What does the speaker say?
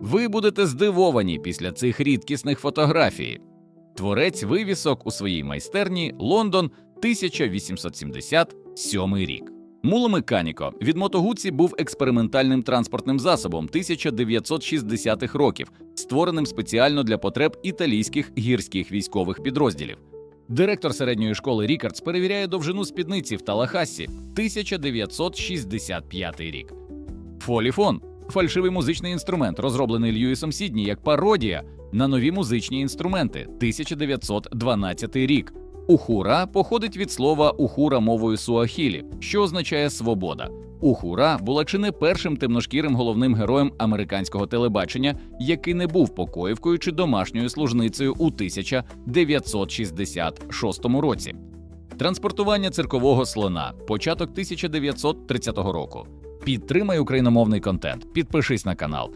Ви будете здивовані після цих рідкісних фотографій. Творець вивісок у своїй майстерні Лондон 1877 рік. Муломеканіко від мотогуці був експериментальним транспортним засобом 1960-х років, створеним спеціально для потреб італійських гірських військових підрозділів. Директор середньої школи Рікардс перевіряє довжину спідниці в Талахассі 1965 рік. Фоліфон фальшивий музичний інструмент, розроблений Льюісом Сідні як пародія на нові музичні інструменти 1912 рік. Ухура походить від слова ухура мовою суахілі, що означає свобода. Ухура була чи не першим темношкірим головним героєм американського телебачення, який не був покоївкою чи домашньою служницею у 1966 році. Транспортування циркового слона початок 1930 року. Підтримай україномовний контент, підпишись на канал,